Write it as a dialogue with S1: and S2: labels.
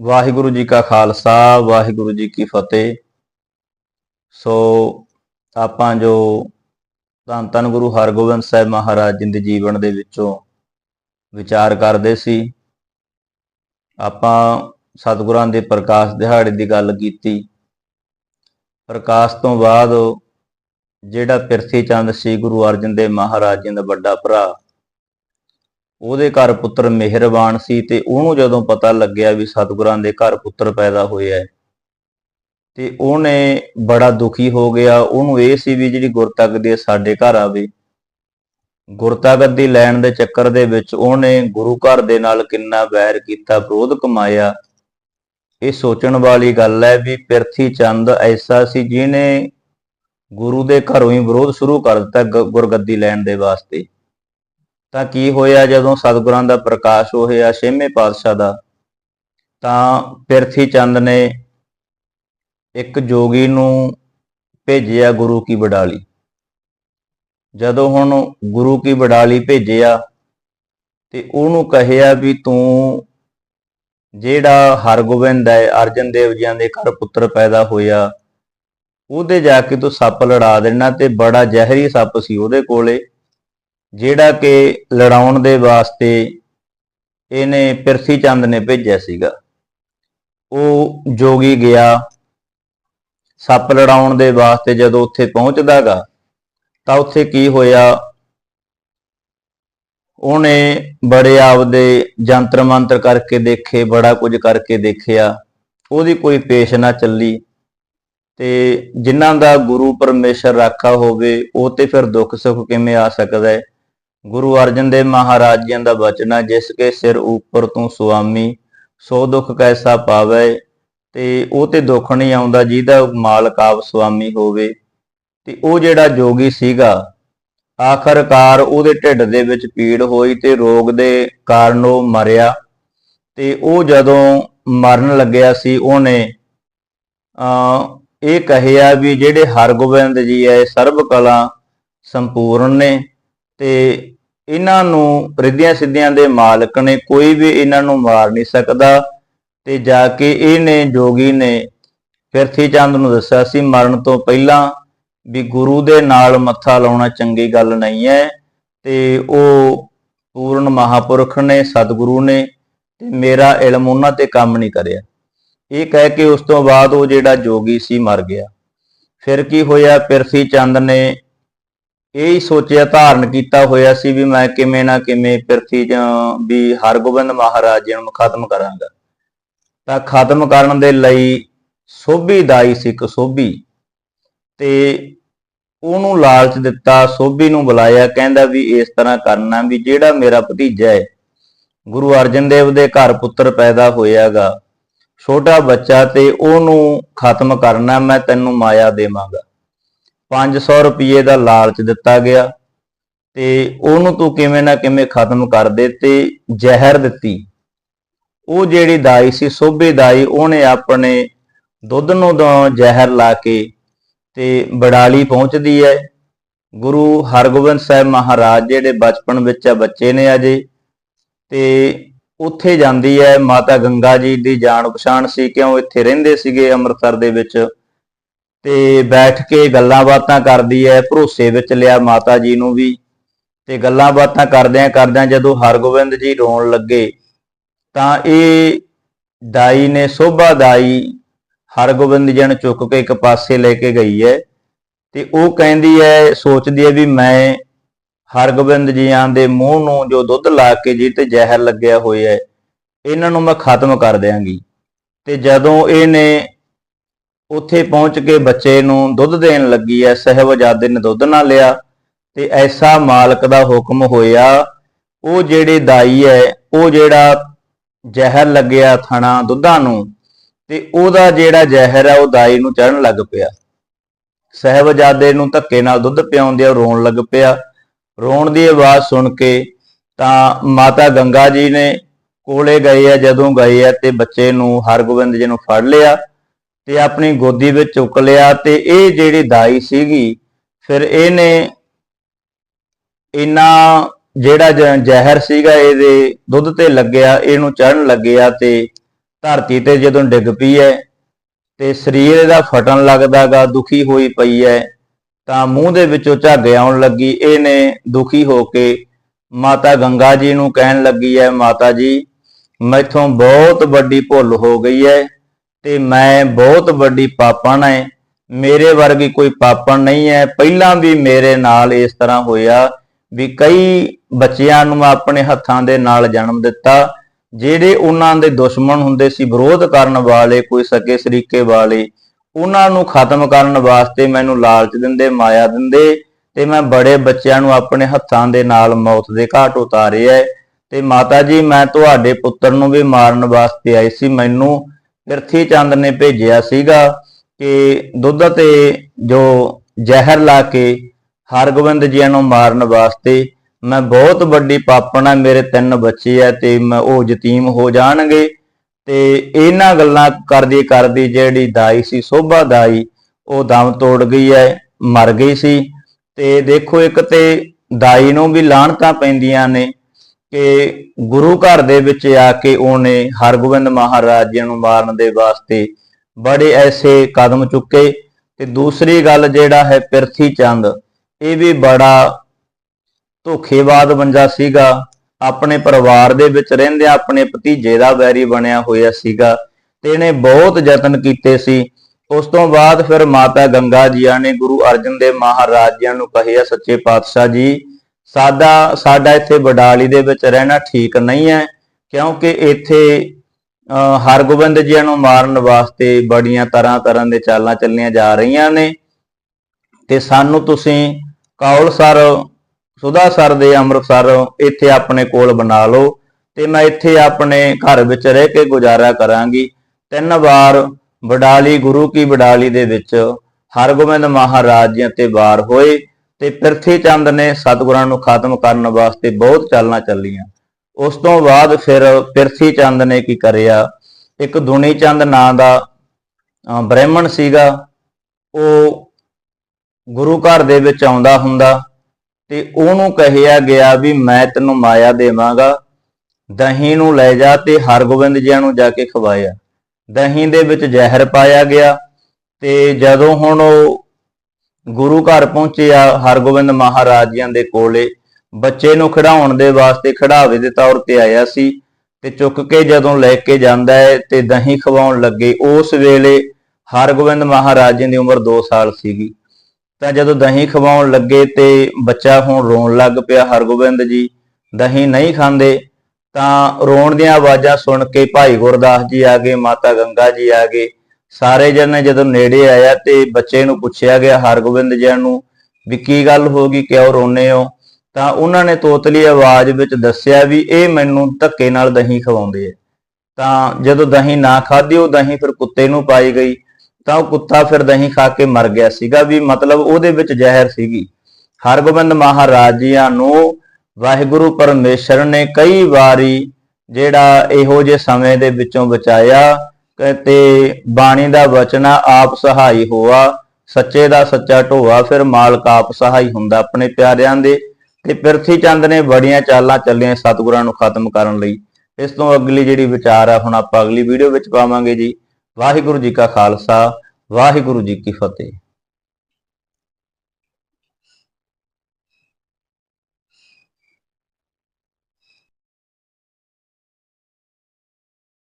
S1: ਵਾਹਿਗੁਰੂ ਜੀ ਕਾ ਖਾਲਸਾ, ਵਾਹਿਗੁਰੂ ਜੀ ਕੀ ਫਤਿਹ। ਸੋ ਆਪਾਂ ਜੋ ਧੰਨ ਧੰਨ ਗੁਰੂ ਹਰਗੋਬਿੰਦ ਸਾਹਿਬ ਮਹਾਰਾਜ ਜੀ ਦੇ ਜੀਵਨ ਦੇ ਵਿੱਚੋਂ ਵਿਚਾਰ ਕਰਦੇ ਸੀ, ਆਪਾਂ ਸਤਿਗੁਰਾਂ ਦੇ ਪ੍ਰਕਾਸ਼ ਦਿਹਾੜੇ ਦੀ ਗੱਲ ਕੀਤੀ। ਪ੍ਰਕਾਸ਼ ਤੋਂ ਬਾਅਦ ਜਿਹੜਾ ਪਿਰਥੀ ਚੰਦ ਸੀ ਗੁਰੂ ਅਰਜਨ ਦੇਵ ਮਹਾਰਾਜ ਜੀ ਦਾ ਵੱਡਾ ਭਰਾ ਉਹਦੇ ਘਰ ਪੁੱਤਰ ਮਿਹਰਬਾਨ ਸੀ ਤੇ ਉਹਨੂੰ ਜਦੋਂ ਪਤਾ ਲੱਗਿਆ ਵੀ ਸਤਿਗੁਰਾਂ ਦੇ ਘਰ ਪੁੱਤਰ ਪੈਦਾ ਹੋਇਆ ਹੈ ਤੇ ਉਹਨੇ ਬੜਾ ਦੁਖੀ ਹੋ ਗਿਆ। ਉਹਨੂੰ ਇਹ ਸੀ ਵੀ ਜਿਹੜੀ ਗੁਰਤੱਗ ਦੀ ਸਾਡੇ ਘਰ ਆਵੇ ਗੁਰਤਗਤ ਦੀ ਲੈਣ ਦੇ ਚੱਕਰ ਦੇ ਵਿੱਚ ਉਹਨੇ ਗੁਰੂ ਘਰ ਦੇ ਨਾਲ ਕਿੰਨਾ ਵੈਰ ਕੀਤਾ, ਵਿਰੋਧ ਕਮਾਇਆ। ਇਹ ਸੋਚਣ ਵਾਲੀ ਗੱਲ ਹੈ ਵੀ ਪਿਰਥੀ ਚੰਦ ਐਸਾ ਸੀ ਜਿਹਨੇ ਗੁਰੂ ਦੇ ਘਰੋਂ ਹੀ ਵਿਰੋਧ ਸ਼ੁਰੂ ਕਰ ਦਿੱਤਾ ਗ- ਗੁਰਗੱਦੀ ਲੈਣ ਦੇ ਵਾਸਤੇ। ਤਾਂ ਕੀ ਹੋਇਆ ਜਦੋਂ ਸਤਿਗੁਰਾਂ ਦਾ ਪ੍ਰਕਾਸ਼ ਹੋਇਆ, ਛੇਵੇਂ ਪਾਤਸ਼ਾਹ ਦਾ? ਤਾਂ ਪਿਰਥੀ ਚੰਦ ਨੇ ਇੱਕ ਜੋਗੀ ਨੂੰ ਭੇਜਿਆ ਗੁਰੂ ਕੀ ਬਡਾਲੀ। ਜਦੋਂ ਹੁਣ ਗੁਰੂ ਕੀ ਬਡਾਲੀ ਭੇਜਿਆ ਤੇ ਉਹਨੂੰ ਕਹਿਆ ਵੀ ਤੂੰ ਜਿਹੜਾ ਹਰਗੋਬਿੰਦ ਹੈ, ਅਰਜਨ ਦੇਵ ਜੀਆਂ ਦੇ ਘਰ ਪੁੱਤਰ ਪੈਦਾ ਹੋਇਆ, ਉਹਦੇ ਜਾ ਕੇ ਤੂੰ ਸੱਪ ਲੜਾ ਦੇਣਾ ਤੇ ਬੜਾ ਜ਼ਹਿਰੀ ਸੱਪ ਸੀ ਉਹਦੇ ਕੋਲੇ। ਜਿਹੜਾ ਕਿ ਲੜਾਉਣ ਦੇ ਵਾਸਤੇ ਇਹਨੇ ਪਿਰਥੀ ਚੰਦ ਨੇ ਭੇਜਿਆ ਸੀਗਾ। ਉਹ ਜੋਗੀ ਗਿਆ। ਸੱਪ ਲੜਾਉਣ ਦੇ ਵਾਸਤੇ ਜਦੋਂ ਉੱਥੇ ਪਹੁੰਚਦਾਗਾ, ਤਾਂ ਉੱਥੇ ਕੀ ਹੋਇਆ? ਉਹਨੇ ਬੜੇ ਆਪਦੇ ਜੰਤਰ ਮੰਤਰ ਕਰਕੇ ਦੇਖੇ, ਬੜਾ ਕੁਝ ਕਰਕੇ ਦੇਖਿਆ। ਉਹਦੀ ਕੋਈ ਪੇਸ਼ ਨਾ ਚੱਲੀ। ਤੇ ਜਿਨ੍ਹਾਂ ਦਾ ਗੁਰੂ ਪਰਮੇਸ਼ਰ ਰਾਖਾ ਹੋਵੇ, ਉਹ ਤੇ ਫਿਰ ਦੁੱਖ ਸੁੱਖ ਕਿਵੇਂ ਆ ਸਕਦਾ ਹੈ? ਗੁਰੂ ਅਰਜਨ ਦੇਵ ਮਹਾਰਾਜ ਜੀ ਦਾ ਬਚਨ ਹੈ, ਜਿਸ ਕੇ ਸਿਰ ਉੱਪਰ ਤੂੰ ਸੁਆਮੀ, ਸੋ ਦੁੱਖ ਕੈਸਾ ਪਾਵੇ? ਤੇ ਉਹ ਤੇ ਦੁੱਖ ਨਹੀਂ ਆਉਂਦਾ, ਜਿਹਦਾ ਮਾਲਕ ਆਪ ਸੁਆਮੀ ਹੋਵੇ। ਤੇ ਉਹ ਜਿਹੜਾ ਜੋਗੀ ਸੀਗਾ, ਆਖਰਕਾਰ ਉਹਦੇ ਢਿੱਡ ਦੇ ਵਿੱਚ ਪੀੜ ਹੋਈ ਤੇ ਰੋਗ ਦੇ ਕਾਰਨ ਉਹ ਮਰਿਆ। ਤੇ ਉਹ ਜਦੋਂ ਮਰਨ ਲੱਗਿਆ ਸੀ, ਉਹਨੇ ਅ ਇਹ ਕਹਿਆ ਵੀ ਜਿਹੜੇ ਹਰਗੋਬਿੰਦ ਜੀ ਐ ਸਰਬ ਕਲਾ ਸੰਪੂਰਨ ਨੇ। ਤੇ ਇਹਨਾਂ ਨੂੰ ਰਿੱਧੀਆਂ ਸਿੱਧੀਆਂ ਦੇ ਮਾਲਕ ਨੇ ਕੋਈ ਵੀ ਇਹਨਾਂ ਨੂੰ ਮਾਰ ਨਹੀਂ ਸਕਦਾ ਤੇ ਜਾ ਕੇ ਇਹਨੇ ਜੋਗੀ ਨੇ ਪਿਰਥੀ ਚੰਦ ਨੂੰ ਦੱਸਿਆ ਸੀ, ਮਰਨ ਤੋਂ ਪਹਿਲਾਂ ਵੀ ਗੁਰੂ ਦੇ ਨਾਲ ਮੱਥਾ ਲਾਉਣਾ ਚੰਗੀ ਗੱਲ ਨਹੀਂ ਹੈ ਤੇ ਉਹ ਪੂਰਨ ਮਹਾਪੁਰਖ ਨੇ, ਸਤਿਗੁਰੂ ਨੇ ਤੇ ਮੇਰਾ ਇਲਮ ਉਹਨਾਂ ਤੇ ਕੰਮ ਨਹੀਂ ਕਰਿਆ। ਇਹ ਕਹਿ ਕੇ ਉਸ ਤੋਂ ਬਾਅਦ ਉਹ ਜਿਹੜਾ ਜੋਗੀ ਸੀ ਮਰ ਗਿਆ। ਫਿਰ ਕੀ ਹੋਇਆ? ਪਿਰਥੀ ਚੰਦ ਨੇ ਇਹ ਹੀ ਸੋਚਿਆ, ਧਾਰਨ ਕੀਤਾ ਹੋਇਆ ਸੀ ਵੀ ਮੈਂ ਕਿਵੇਂ ਨਾ ਕਿਵੇਂ ਪਿਰਥੀ ਜਾਂ ਵੀ ਹਰਗੋਬਿੰਦ ਮਹਾਰਾਜ ਜੀ ਨੂੰ ਖਤਮ ਕਰਾਂਗਾ। ਤਾਂ ਖਤਮ ਕਰਨ ਦੇ ਲਈ ਸੋਭੀ ਦਾਈ ਸੀ ਇੱਕ ਸੋਭੀ ਤੇ ਉਹਨੂੰ ਲਾਲਚ ਦਿੱਤਾ, ਸੋਭੀ ਨੂੰ ਬੁਲਾਇਆ, ਕਹਿੰਦਾ ਵੀ ਇਸ ਤਰ੍ਹਾਂ ਕਰਨਾ ਵੀ ਜਿਹੜਾ ਮੇਰਾ ਭਤੀਜਾ ਹੈ, ਗੁਰੂ ਅਰਜਨ ਦੇਵ ਦੇ ਘਰ ਪੁੱਤਰ ਪੈਦਾ ਹੋਇਆਗਾ, ਛੋਟਾ ਬੱਚਾ ਤੇ ਉਹਨੂੰ ਖਤਮ ਕਰਨਾ ਮੈਂ ਤੈਨੂੰ ਮਾਇਆ ਦੇਵਾਂਗਾ। 500 ਰੁਪਏ ਦਾ ਲਾਲਚ ਦਿੱਤਾ ਗਿਆ ਤੇ ਉਹਨੂੰ ਤੂੰ ਕਿਵੇਂ ਨਾ ਕਿਵੇਂ ਖਤਮ ਕਰ ਦੇ ਤੇ ਜ਼ਹਿਰ ਦਿੱਤੀ। ਉਹ ਜਿਹੜੀ ਦਾਈ ਸੀ, ਸੋਭੇ ਦਾਈ, ਉਹਨੇ ਆਪਣੇ ਦੁੱਧ ਨੂੰ ਦਾ ਜ਼ਹਿਰ ਲਾ ਕੇ ਤੇ ਬੜਾਲੀ ਪਹੁੰਚਦੀ ਹੈ ਗੁਰੂ ਹਰਗੋਬਿੰਦ ਸਾਹਿਬ ਮਹਾਰਾਜ, ਜਿਹੜੇ ਬਚਪਨ ਵਿੱਚ ਆ, ਬੱਚੇ ਨੇ ਅਜੇ ਤੇ ਉੱਥੇ ਜਾਂਦੀ ਹੈ ਮਾਤਾ ਗੰਗਾ ਜੀ ਦੀ ਜਾਣ ਪਛਾਣ ਸੀ, ਕਿਉਂ ਇੱਥੇ ਰਹਿੰਦੇ ਸੀਗੇ ਅੰਮ੍ਰਿਤਸਰ ਦੇ ਵਿੱਚ? ਤੇ ਬੈਠ ਕੇ ਗੱਲਾਂ ਬਾਤਾਂ ਕਰਦੀ ਹੈ ਭਰੋਸੇ ਵਿੱਚ ਲਿਆ ਮਾਤਾ ਜੀ ਨੂੰ ਵੀ। ਤੇ ਗੱਲਾਂ ਬਾਤਾਂ ਕਰਦਿਆਂ ਕਰਦਿਆਂ ਜਦੋਂ ਹਰਗੋਬਿੰਦ ਜੀ ਰੋਣ ਲੱਗੇ, ਤਾਂ ਇਹ ਦਾਈ ਨੇ, ਸੋਭਾ ਦਾਈ ਹਰਗੋਬਿੰਦ ਜੀ ਨੂੰ ਚੁੱਕ ਕੇ ਇੱਕ ਪਾਸੇ ਲੈ ਕੇ ਗਈ ਹੈ ਤੇ ਉਹ ਕਹਿੰਦੀ ਹੈ ਸੋਚਦੀ ਹੈ ਵੀ ਮੈਂ ਹਰਗੋਬਿੰਦ ਜੀਆਂ ਦੇ ਮੂੰਹ ਨੂੰ ਜੋ ਦੁੱਧ ਲਾ ਕੇ ਜੀ ਤੇ ਜ਼ਹਿਰ ਲੱਗਿਆ ਹੋਇਆ ਹੈ ਇਹਨਾਂ ਨੂੰ ਮੈਂ ਖਤਮ ਕਰ ਦਿਆਂਗੀ। ਤੇ ਜਦੋਂ ਇਹਨੇ ਉੱਥੇ ਪਹੁੰਚ ਕੇ ਬੱਚੇ ਨੂੰ ਦੁੱਧ ਦੇਣ ਲੱਗੀ ਐ, ਸਹਿਬਜ਼ਾਦੇ ਨੇ ਦੁੱਧ ਨਾ ਲਿਆ ਤੇ ਐਸਾ ਮਾਲਕ ਦਾ ਹੁਕਮ ਹੋਇਆ। ਉਹ ਜਿਹੜੇ ਦਾਈ ਐ, ਉਹ ਜਿਹੜਾ ਜ਼ਹਿਰ ਲੱਗਿਆ ਥਣਾ ਦੁੱਧਾਂ ਨੂੰ ਤੇ ਉਹਦਾ ਜਿਹੜਾ ਜ਼ਹਿਰ ਹੈ ਉਹ ਦਾਈ ਨੂੰ ਚੜਨ ਲੱਗ ਪਿਆ। ਸਹਿਬਜ਼ਾਦੇ ਨੂੰ ਧੱਕੇ ਨਾਲ ਦੁੱਧ ਪਿਆਉਂਦੇ ਆ ਰੋਣ ਲੱਗ ਪਿਆ। ਰੋਣ ਦੀ ਆਵਾਜ਼ ਸੁਣ ਕੇ ਤਾਂ ਮਾਤਾ ਗੰਗਾ ਜੀ ਨੇ ਕੋਲੇ ਗਏ ਆ ਜਦੋਂ ਗਏ ਆ ਤੇ ਬੱਚੇ ਨੂੰ ਹਰਗੋਬਿੰਦ ਜੀ ਨੂੰ ਫੜ ਲਿਆ। ਤੇ ਆਪਣੀ ਗੋਦੀ ਵਿੱਚ ਚੁੱਕ ਲਿਆ ਤੇ ਇਹ ਜਿਹੜੀ ਦਾਈ ਸੀਗੀ, ਫਿਰ ਇਹਨੇ ਇਨਾ ਜਿਹੜਾ ਜ਼ਹਿਰ ਸੀਗਾ ਇਹਦੇ ਦੁੱਧ ਤੇ ਲੱਗਿਆ, ਇਹਨੂੰ ਚੜਨ ਲੱਗਿਆ ਤੇ ਧਰਤੀ ਤੇ ਜਦੋਂ ਡਿੱਗ ਪਈ ਹੈ ਤੇ ਸਰੀਰ ਇਹਦਾ ਫਟਣ ਲੱਗਦਾਗਾ, ਦੁਖੀ ਹੋਈ ਪਈ ਹੈ, ਤਾਂ ਮੂੰਹ ਦੇ ਵਿੱਚੋਂ ਝੱਗ ਆਉਣ ਲੱਗੀ, ਇਹਨੇ ਦੁਖੀ ਹੋ ਕੇ ਮਾਤਾ ਗੰਗਾ ਜੀ ਨੂੰ ਕਹਿਣ ਲੱਗੀ ਹੈ, ਮਾਤਾ ਜੀ, ਮੈਥੋਂ ਬਹੁਤ ਵੱਡੀ ਭੁੱਲ ਹੋ ਗਈ ਹੈ। ਤੇ ਮੈਂ ਬਹੁਤ ਵੱਡੀ ਪਾਪਣ ਹੈ ਮੇਰੇ ਵਰਗੀ ਕੋਈ ਪਾਪਣ ਨਹੀਂ ਹੈ ਪਹਿਲਾਂ ਵੀ ਮੇਰੇ ਨਾਲ ਇਸ ਤਰ੍ਹਾਂ ਹੋਇਆ ਵੀ ਕਈ ਬੱਚਿਆਂ ਨੂੰ ਆਪਣੇ ਹੱਥਾਂ ਦੇ ਨਾਲ ਜਨਮ ਦਿੱਤਾ, ਜਿਹੜੇ ਉਹਨਾਂ ਦੇ ਦੁਸ਼ਮਣ ਹੁੰਦੇ ਸੀ, ਵਿਰੋਧ ਕਰਨ ਵਾਲੇ, ਕੋਈ ਸਕੇ ਸਰੀਕੇ ਵਾਲੇ, ਉਹਨਾਂ ਨੂੰ ਖਤਮ ਕਰਨ ਵਾਸਤੇ ਮੈਨੂੰ ਲਾਲਚ ਦਿੰਦੇ, ਮਾਇਆ ਦਿੰਦੇ ਤੇ ਮੈਂ ਬੜੇ ਬੱਚਿਆਂ ਨੂੰ ਆਪਣੇ ਹੱਥਾਂ ਦੇ ਨਾਲ ਮੌਤ ਦੇ ਘਾਟ ਉਤਾਰਿਆ ਹੈ ਤੇ ਮਾਤਾ ਜੀ, ਮੈਂ ਤੁਹਾਡੇ ਪੁੱਤਰ ਨੂੰ ਵੀ ਮਾਰਨ ਵਾਸਤੇ ਆਈ ਸੀ। ਮੈਨੂੰ ਪਿਰਥੀ ਚੰਦ ਨੇ ਭੇਜਿਆ ਸੀਗਾ ਕਿ ਦੁੱਧ ਤੇ ਜੋ ਜ਼ਹਿਰ ਲਾ ਕੇ ਹਰਗੋਬਿੰਦ ਜੀ ਨੂੰ ਮਾਰਨ ਵਾਸਤੇ ਮੈਂ ਬਹੁਤ ਵੱਡੀ ਪਾਪਣ ਆ, ਮੇਰੇ ਤਿੰਨ ਬੱਚੇ ਆ ਤੇ ਮੈਂ ਉਹ ਯਤੀਮ ਹੋ ਜਾਣਗੇ। ਤੇ ਇਹਨਾਂ ਗੱਲਾਂ ਕਰਦੀ ਕਰਦੀ ਜਿਹੜੀ ਦਾਈ ਸੀ, ਸੋਭਾ ਦਾਈ, ਉਹ ਦਮ ਤੋੜ ਗਈ ਹੈ, ਮਰ ਗਈ ਸੀ। ਤੇ ਦੇਖੋ ਇੱਕ ਤੇ ਦਾਈ ਨੂੰ ਵੀ ਲਾਹਣਤਾਂ ਪੈਂਦੀਆਂ ਨੇ ਕਿ ਗੁਰੂ ਘਰ ਦੇ ਵਿੱਚ ਆ ਕੇ ਉਹਨੇ ਹਰਗੋਬਿੰਦ ਮਹਾਰਾਜ ਜੀ ਨੂੰ ਮਾਰਨ ਦੇ ਵਾਸਤੇ ਬੜੇ ਐਸੇ ਕਦਮ ਚੁੱਕੇ ਤੇ ਦੂਸਰੀ ਗੱਲ ਜਿਹੜਾ ਹੈ ਪਿਰਥੀ ਚੰਦ, ਇਹ ਵੀ ਬੜਾ ਧੋਖੇਬਾਜ਼ ਬੰਜਾ ਸੀਗਾ। ਆਪਣੇ ਪਰਿਵਾਰ ਦੇ ਵਿੱਚ ਰਹਿੰਦੇ ਆਪਣੇ ਭਤੀਜੇ ਦਾ ਵੈਰੀ ਬਣਿਆ ਹੋਇਆ ਸੀਗਾ ਤੇ ਇਹਨੇ ਬਹੁਤ ਯਤਨ ਕੀਤੇ ਸੀ। ਉਸ ਤੋਂ ਬਾਅਦ ਫਿਰ ਮਾਤਾ ਗੰਗਾ ਜੀਆਂ ਨੇ ਗੁਰੂ ਅਰਜਨ ਦੇਵ ਮਹਾਰਾਜ ਜੀਆਂ ਨੂੰ ਕਹਿਆ ਸੱਚੇ ਪਾਤਸ਼ਾਹ ਜੀ ਸਾਡਾ ਸਾਡਾ ਇੱਥੇ ਬਡਾਲੀ ਦੇ ਵਿੱਚ ਰਹਿਣਾ ਠੀਕ ਨਹੀਂ ਹੈ ਕਿਉਂਕਿ ਇੱਥੇ ਅਹ, ਹਰਗੋਬਿੰਦ ਜੀ ਨੂੰ ਮਾਰਨ ਵਾਸਤੇ ਬੜੀਆਂ ਤਰ੍ਹਾਂ ਤਰ੍ਹਾਂ ਦੇ ਚਾਲਾਂ ਚੱਲੀਆਂ ਜਾ ਰਹੀਆਂ ਨੇ। ਤੇ ਸਾਨੂੰ ਤੁਸੀਂ ਕੌਲ ਕੌਲਸਰ ਸੁਦਾਸਰ ਦੇ ਅੰਮ੍ਰਿਤਸਰ ਇੱਥੇ ਆਪਣੇ ਕੋਲ ਬਣਾ ਲਓ ਤੇ ਮੈਂ ਇੱਥੇ ਆਪਣੇ ਘਰ ਵਿੱਚ ਰਹਿ ਕੇ ਗੁਜ਼ਾਰਾ ਕਰਾਂਗੀ। ਤਿੰਨ ਵਾਰ ਬਡਾਲੀ ਗੁਰੂ ਕੀ ਬਡਾਲੀ ਦੇ ਵਿੱਚ ਹਰਗੋਬਿੰਦ ਮਹਾਰਾਜ ਜੀ ਤੇ ਵਾਰ ਹੋਏ। ਤੇ ਪਿਰਥੀ ਚੰਦ ਨੇ ਸਤਿਗੁਰਾਂ ਨੂੰ ਖਤਮ ਕਰਨ ਵਾਸਤੇ ਬਹੁਤ ਚਾਲਾਂ ਚੱਲੀਆਂ। ਉਸ ਤੋਂ ਬਾਅਦ ਫਿਰ ਪ੍ਰਿਥੀ ਚੰਦ ਨੇ ਕੀ ਕਰਿਆ? ਇੱਕ ਦੁਨੀ ਚੰਦ ਨਾਂ ਦਾ ਅਹ, ਬ੍ਰਾਹਮਣ ਸੀਗਾ। ਉਹ ਗੁਰੂ ਘਰ ਦੇ ਵਿੱਚ ਆਉਂਦਾ ਹੁੰਦਾ ਤੇ ਉਹਨੂੰ ਕਹਿਆ ਗਿਆ ਵੀ ਮੈਂ ਤੈਨੂੰ ਮਾਇਆ ਦੇਵਾਂਗਾ। ਦਹੀਂ ਨੂੰ ਲੈ ਜਾ ਤੇ ਹਰਗੋਬਿੰਦ ਜੀ ਨੂੰ ਜਾ ਕੇ ਖਵਾਇਆ। ਦਹੀਂ ਦੇ ਵਿੱਚ ਜ਼ਹਿਰ ਪਾਇਆ ਗਿਆ ਤੇ ਜਦੋਂ ਹੁਣ ਉਹ ਗੁਰੂ ਘਰ ਪਹੁੰਚੇ ਆ ਹਰਗੋਬਿੰਦ ਮਹਾਰਾਜ ਜੀਆਂ ਦੇ ਕੋਲੇ। ਬੱਚੇ ਨੂੰ ਖਿਡਾਉਣ ਦੇ ਵਾਸਤੇ ਖਿਡਾਵੇ ਦੇ ਤੌਰ ਤੇ ਆਇਆ ਸੀ ਤੇ ਚੁੱਕ ਕੇ ਜਦੋਂ ਲੈ ਕੇ ਜਾਂਦਾ ਹੈ ਤੇ ਦਹੀਂ ਖਵਾਉਣ ਲੱਗੇ, ਉਸ ਵੇਲੇ ਹਰਗੋਬਿੰਦ ਮਹਾਰਾਜ ਜੀ ਦੀ ਉਮਰ 2 ਸਾਲ ਸੀਗੀ। ਤਾਂ ਜਦੋਂ ਦਹੀਂ ਖਵਾਉਣ ਲੱਗੇ ਤੇ ਬੱਚਾ ਹੁਣ ਰੋਣ ਲੱਗ ਪਿਆ, ਹਰਗੋਬਿੰਦ ਜੀ, ਦਹੀਂ ਨਹੀਂ ਖਾਂਦੇ? ਤਾਂ ਰੋਣ ਦੀਆਂ ਆਵਾਜ਼ਾਂ ਸੁਣ ਕੇ ਭਾਈ ਗੁਰਦਾਸ ਜੀ ਆ ਗਏ, ਮਾਤਾ ਗੰਗਾ ਜੀ ਆ ਗਏ। ਸਾਰੇ ਜਣੇ ਜਦੋਂ ਨੇੜੇ ਆਇਆ ਤੇ ਬੱਚੇ ਨੂੰ ਪੁੱਛਿਆ ਗਿਆ, ਹਰਗੋਬਿੰਦ ਜੀ ਨੂੰ ਵੀ ਕੀ ਗੱਲ ਹੋ ਗਈ, ਕਿਉਂ ਰੋਨੇ ਹੋ? ਤਾਂ ਉਹਨਾਂ ਨੇ ਤੋਤਲੀ ਆਵਾਜ਼ ਵਿੱਚ ਦੱਸਿਆ ਵੀ ਇਹ ਮੈਨੂੰ ਧੱਕੇ ਨਾਲ ਦਹੀਂ ਖਵਾਉਂਦੇ ਆ। ਤਾਂ ਜਦੋਂ ਦਹੀਂ ਨਾ ਖਾਧੀ, ਉਹ ਦਹੀਂ ਫਿਰ ਕੁੱਤੇ ਨੂੰ ਪਾਈ ਗਈ। ਤਾਂ ਉਹ ਕੁੱਤਾ ਫਿਰ ਦਹੀਂ ਖਾ ਕੇ ਮਰ ਗਿਆ ਸੀਗਾ ਵੀ ਮਤਲਬ ਉਹਦੇ ਵਿੱਚ ਜ਼ਹਿਰ ਸੀਗੀ। ਹਰਗੋਬਿੰਦ ਮਹਾਰਾਜ ਜੀਆਂ ਨੂੰ ਵਾਹਿਗੁਰੂ ਪਰਮੇਸ਼ਰ ਨੇ ਕਈ ਵਾਰੀ ਜਿਹੜਾ ਇਹੋ ਜਿਹੇ ਸਮੇਂ ਦੇ ਵਿੱਚੋਂ ਬਚਾਇਆ ਤੇ ਬਾਣੀ ਦਾ ਵਚਨਾ ਆਪ ਸਹਾਈ ਹੋਆ, ਸੱਚੇ ਦਾ ਸੱਚਾ ਢੋਆ, ਫਿਰ ਮਾਲਕ ਆਪ ਸਹਾਈ ਹੁੰਦਾ ਆਪਣੇ ਪਿਆਰਿਆਂ ਦੇ। ਤੇ ਪਿਰਥੀ ਚੰਦ ਨੇ ਬੜੀਆਂ ਚਾਲਾਂ ਚੱਲੀਆਂ ਸਤਿਗੁਰਾਂ ਨੂੰ ਖਤਮ ਕਰਨ ਲਈ। ਇਸ ਤੋਂ ਅਗਲੀ ਜਿਹੜੀ ਵਿਚਾਰ ਆ, ਹੁਣ ਆਪਾਂ ਅਗਲੀ ਵੀਡੀਓ ਵਿੱਚ ਪਾਵਾਂਗੇ ਜੀ। ਵਾਹਿਗੁਰੂ ਜੀ ਕਾ ਖਾਲਸਾ, ਵਾਹਿਗੁਰੂ ਜੀ ਕੀ ਫਤਿਹ।